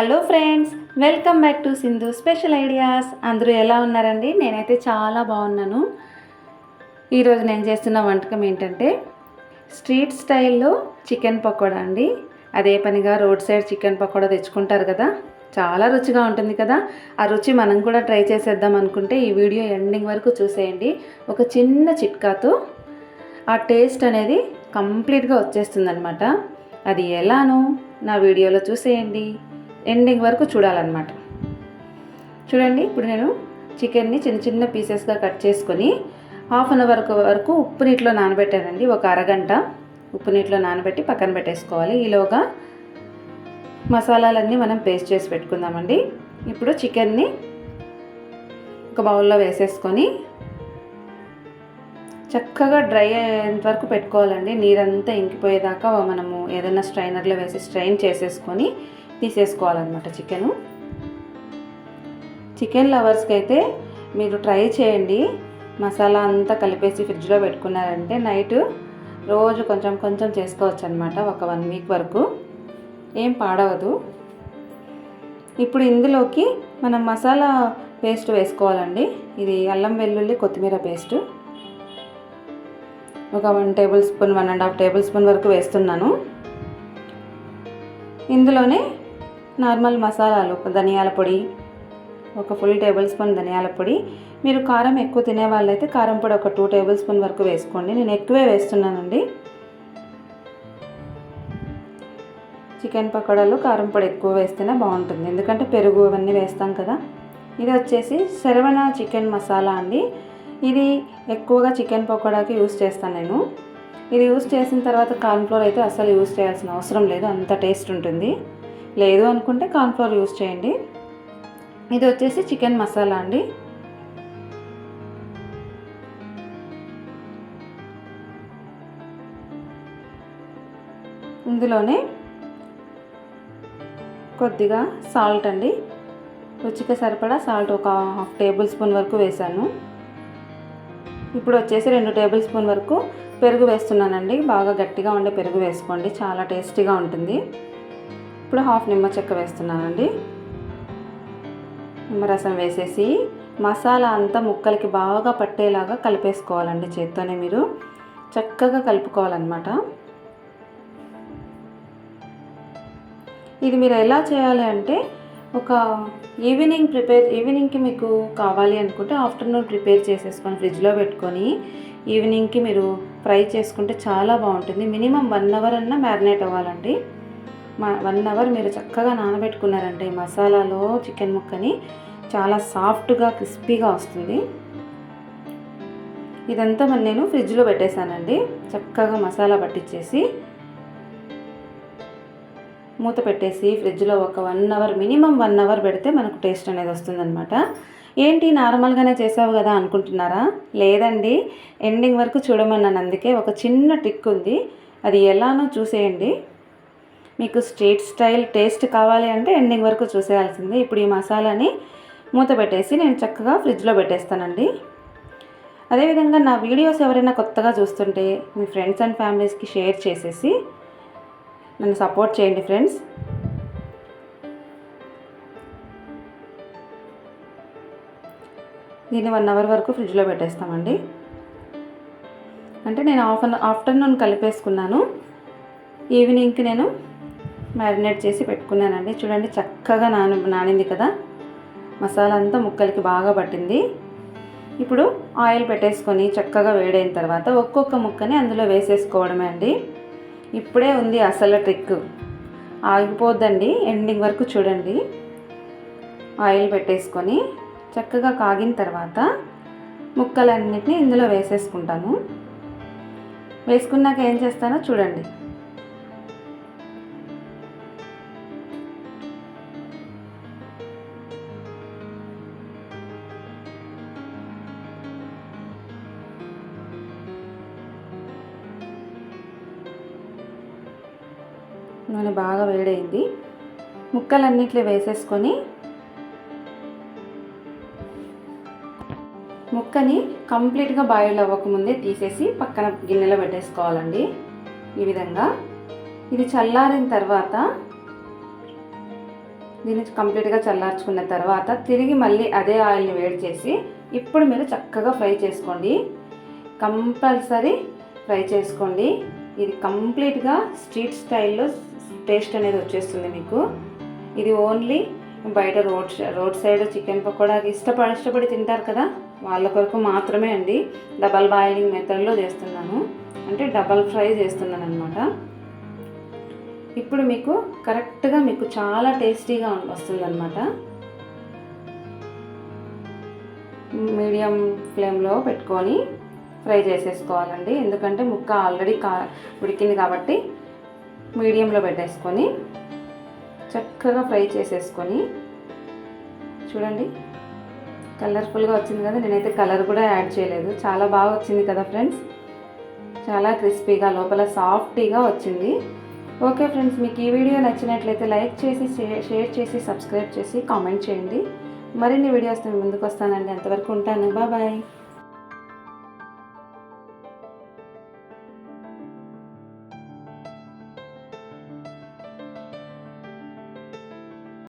Hello friends welcome back to Sindhu special ideas. అందరూ ఎలా ఉన్నారండి? నేనైతే చాలా బాగున్నాను. ఈరోజు నేను చేస్తున్న వంటకం ఏంటంటే స్ట్రీట్ స్టైల్లో చికెన్ పకోడా అండి. అదే పనిగా రోడ్ సైడ్ చికెన్ పకోడా తెచ్చుకుంటారు కదా చాలా రుచిగా ఉంటుంది కదా. ఆ రుచి మనం కూడా ట్రై చేసేద్దాం అనుకుంటే ఈ వీడియో ఎండింగ్ వరకు చూసేయండి. ఒక చిన్న చిట్కాతో ఆ టేస్ట్ అనేది కంప్లీట్గా వచ్చేస్తుందన్నమాట. అది ఎలానో నా వీడియోలో చూసేయండి. ఎండింగ్ వరకు చూడాలన్నమాట. చూడండి ఇప్పుడు నేను చికెన్ని చిన్న చిన్న పీసెస్గా కట్ చేసుకొని హాఫ్ అన్ అవర్ వరకు ఉప్పు నీటిలో నానబెట్టానండి. ఒక అరగంట ఉప్పు నీటిలో నానబెట్టి పక్కన పెట్టేసుకోవాలి. ఈలోగా మసాలాలన్నీ మనం పేస్ట్ చేసి పెట్టుకుందామండి. ఇప్పుడు చికెన్ని ఒక బౌల్లో వేసేసుకొని చక్కగా డ్రై అయ్యేంత వరకు పెట్టుకోవాలండి. నీరంతా ఇంకిపోయేదాకా మనము ఏదైనా స్ట్రైనర్లో వేసి స్ట్రైన్ చేసేసుకొని తీసేసుకోవాలన్నమాట చికెను. చికెన్ లవర్స్కి అయితే మీరు ట్రై చేయండి. మసాలా అంతా కలిపేసి ఫ్రిడ్జ్లో పెట్టుకున్నారంటే నైట్ రోజు కొంచెం కొంచెం చేసుకోవచ్చు అనమాట ఒక వన్ వీక్ వరకు. ఏం పాడవదు. ఇప్పుడు ఇందులోకి మనం మసాలా పేస్ట్ వేసుకోవాలండి. ఇది అల్లం వెల్లుల్లి కొత్తిమీర పేస్ట్. ఒక one tablespoon one and half tablespoon వరకు వేస్తున్నాను. ఇందులోనే నార్మల్ మసాలాలు ధనియాల పొడి ఒక ఫుల్ టేబుల్ స్పూన్ ధనియాల పొడి. మీరు కారం ఎక్కువ తినే వాళ్ళైతే కారం పొడి ఒక టూ టేబుల్ స్పూన్ వరకు వేసుకోండి. నేను ఎక్కువే వేస్తున్నానండి. చికెన్ పకోడాలో కారం పొడి ఎక్కువ వేస్తేనే బాగుంటుంది. ఎందుకంటే పెరుగు అవన్నీ వేస్తాం కదా. ఇది వచ్చేసి శరవణ చికెన్ మసాలా అండి. ఇది ఎక్కువగా చికెన్ పకోడాకి యూస్ చేస్తాను నేను. ఇది యూస్ చేసిన తర్వాత కార్న్ఫ్లోర్ అయితే అసలు యూస్ చేయాల్సిన అవసరం లేదు. అంత టేస్ట్ ఉంటుంది. లేదు అనుకుంటే కార్న్ఫ్లోర్ యూస్ చేయండి. ఇది వచ్చేసి చికెన్ మసాలా అండి. ఇందులోనే కొద్దిగా సాల్ట్ అండి. రుచికి సరిపడా సాల్ట్ ఒక హాఫ్ టేబుల్ స్పూన్ వరకు వేసాను. ఇప్పుడు వచ్చేసి రెండు టేబుల్ స్పూన్ వరకు పెరుగు వేస్తున్నానండి. బాగా గట్టిగా ఉండే పెరుగు వేసుకోండి. చాలా టేస్టీగా ఉంటుంది. ఇప్పుడు హాఫ్ నిమ్మ చెక్క వేస్తున్నానండి. నిమ్మరసం వేసేసి మసాలా అంతా ముక్కలకి బాగా పట్టేలాగా కలిపేసుకోవాలండి చేత్తోనే మీరు. చక్కగా కలుపుకోవాలన్నమాట. ఇది మీరు ఎలా చేయాలి అంటే ఒక ఈవినింగ్ ప్రిపేర్ ఈవినింగ్కి మీకు కావాలి అనుకుంటే ఆఫ్టర్నూన్ ప్రిపేర్ చేసేసుకొని ఫ్రిడ్జ్లో పెట్టుకొని ఈవినింగ్కి మీరు ఫ్రై చేసుకుంటే చాలా బాగుంటుంది. మినిమం వన్ అవర్ అన్నా మ్యారినేట్ అవ్వాలండి. వన్ అవర్ మీరు చక్కగా నానబెట్టుకున్నారంటే ఈ మసాలాలో చికెన్ ముక్కని చాలా సాఫ్ట్గా క్రిస్పీగా వస్తుంది. ఇదంతా మరి నేను ఫ్రిడ్జ్లో పెట్టేశానండి. చక్కగా మసాలా పట్టించేసి మూత పెట్టేసి ఫ్రిడ్జ్లో ఒక one hour minimum one hour పెడితే మనకు టేస్ట్ అనేది వస్తుందన్నమాట. ఏంటి నార్మల్గానే చేసావు కదా అనుకుంటున్నారా? లేదండి. ఎండింగ్ వరకు చూడమన్నాను అందుకే ఒక చిన్న ట్రిక్ ఉంది. అది ఎలానో చూసేయండి. మీకు స్ట్రీట్ స్టైల్ టేస్ట్ కావాలి అంటే ఎండింగ్ వరకు చూసేయాల్సింది. ఇప్పుడు ఈ మసాలాని మూత పెట్టేసి నేను చక్కగా ఫ్రిడ్జ్లో పెట్టేస్తానండి. అదేవిధంగా నా వీడియోస్ ఎవరైనా కొత్తగా చూస్తుంటే మీ ఫ్రెండ్స్ అండ్ ఫ్యామిలీస్కి షేర్ చేసేసి నన్ను సపోర్ట్ చేయండి ఫ్రెండ్స్. దీన్ని వన్ అవర్ వరకు ఫ్రిడ్జ్లో పెట్టేస్తామండి. అంటే నేను ఆఫ్ ఆఫ్టర్నూన్ కలిపేసుకున్నాను. ఈవినింగ్కి నేను మ్యారినేట్ చేసి పెట్టుకున్నానండి. చూడండి చక్కగా నాని నానింది కదా. మసాలా అంతా ముక్కలకి బాగా పట్టింది. ఇప్పుడు ఆయిల్ పెట్టేసుకొని చక్కగా వేడైన తర్వాత ఒక్కొక్క ముక్కని అందులో వేసేసుకోవడమే అండి. ఇప్పుడే ఉంది అసలు ట్రిక్. ఆగిపోద్దండి ఎండింగ్ వరకు చూడండి. ఆయిల్ పెట్టేసుకొని చక్కగా కాగిన తర్వాత ముక్కలన్నిటిని ఇందులో వేసేసుకుంటాను. వేసుకున్నాక ఏం చేస్తానో చూడండి. నూనె బాగా వేడైంది. ముక్కలన్నిట్లో వేసేసుకొని ముక్కని కంప్లీట్గా బాయిల్ అవ్వకముందే తీసేసి పక్కన గిన్నెలో పెట్టేసుకోవాలండి. ఈ విధంగా ఇది చల్లారిన తర్వాత దీన్ని కంప్లీట్గా చల్లార్చుకున్న తర్వాత తిరిగి మళ్ళీ అదే ఆయిల్ని వేడి చేసి ఇప్పుడు మీరు చక్కగా ఫ్రై చేసుకోండి. కంపల్సరీ ఫ్రై చేసుకోండి. ఇది కంప్లీట్గా స్ట్రీట్ స్టైల్లో టేస్ట్ అనేది వచ్చేస్తుంది మీకు. ఇది ఓన్లీ బయట రోడ్ రోడ్ సైడ్ చికెన్ పకోడాకి ఇష్టపడి ఇష్టపడి తింటారు కదా వాళ్ళ కొరకు మాత్రమే అండి. డబల్ బాయిలింగ్ మెథడ్లో చేస్తున్నాను. అంటే డబల్ ఫ్రై చేస్తున్నాను అనమాట ఇప్పుడు మీకు కరెక్ట్గా మీకు చాలా టేస్టీగా వస్తుందన్నమాట. మీడియం ఫ్లేమ్లో పెట్టుకొని ఫ్రై చేసేసుకోవాలండి. ఎందుకంటే ముక్క ఆల్రెడీ కా ఉడికింది కాబట్టి మీడియంలో పెట్టేసుకొని చక్కగా ఫ్రై చేసేసుకొని చూడండి. కలర్ఫుల్గా వచ్చింది కదా నేనైతే కలర్ కూడా యాడ్ చేయలేదు. చాలా బాగా వచ్చింది కదా ఫ్రెండ్స్. చాలా క్రిస్పీగా లోపల సాఫ్టీగా వచ్చింది. ఓకే ఫ్రెండ్స్ మీకు ఈ వీడియో నచ్చినట్లయితే లైక్ చేసి షేర్ చేసి సబ్స్క్రైబ్ చేసి కామెంట్ చేయండి. మరిన్ని వీడియోస్ నేను ముందుకు వస్తానండి. అంతవరకు ఉంటాను. బాయ్.